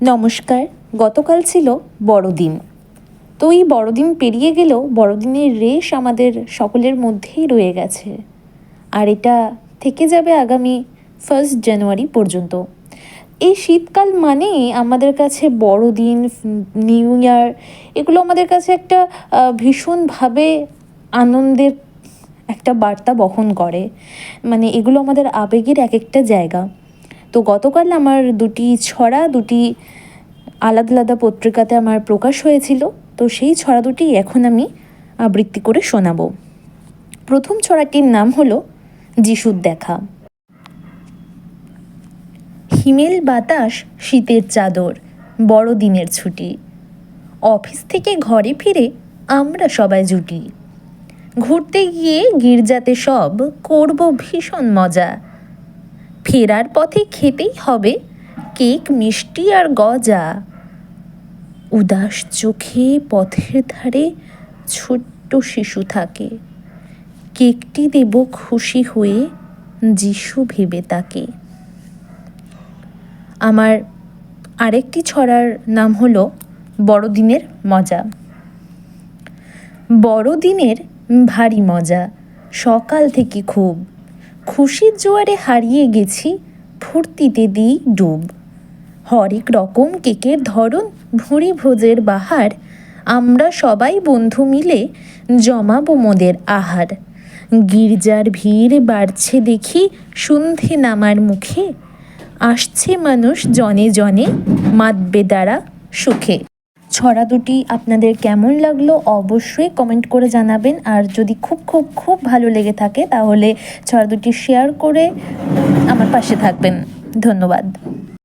নমস্কার, গতকাল ছিল বড়দিন। তো এই বড়দিন পেরিয়ে গেলেও বড়দিনের রেশ আমাদের সকলের মধ্যেই রয়ে গেছে। আর এটা থেকে যাবে আগামী ফার্স্ট জানুয়ারি পর্যন্ত। এই শীতকাল মানেই আমাদের কাছে বড়দিন নিউ ইয়ার এগুলো আমাদের কাছে একটা ভীষণভাবে আনন্দের একটা বার্তা বহন করে। মানে এগুলো আমাদের আবেগের এক একটা জায়গা। তো গতকাল আমার দুটি ছড়া, দুটি আলাদা আলাদা পত্রিকাতে আমার প্রকাশ হয়েছিল। তো সেই ছড়া দুটি এখন আমি আবৃত্তি করে শোনাবো। প্রথম ছড়াটির নাম হলো যিশুর দেখা। হিমেল বাতাস শীতের চাদর, বড়দিনের ছুটি। অফিস থেকে ঘরে ফিরে আমরা সবাই জুটি। ঘুরতে গিয়ে গির্জাতে সব করব ভীষণ মজা। ফেরার পথে খেতেই হবে কেক, মিষ্টি আর গজা। উদাস চোখে পথের ধারে ছোট্ট শিশু থাকে। কেকটি দেব খুশি হয়ে যিশু ভেবে তাকে। আমার আরেকটি ছড়ার নাম হলো বড়দিনের মজা। বড়দিনের ভারী মজা, সকাল থেকে খুব। খুশির জোয়ারে হারিয়ে গেছি, ফুর্তিতে দিই ডুব। হরেক রকম কেকের ধরন, ভুঁড়ি ভোজের বাহার, আমরা সবাই বন্ধু মিলে জমাবো মোদের আহার। গির্জার ভিড় বাড়ছে দেখি সন্ধে নামার মুখে, আসছে মানুষ জনে জনে মাতবে দ্বারা সুখে। ছড়া দুটি আপনাদের কেমন লাগল অবশ্যই কমেন্ট করে জানাবেন। আর যদি খুব খুব খুব ভালো লেগে থাকে তাহলে ছড়া দুটি শেয়ার করে আমার পাশে থাকবেন। ধন্যবাদ।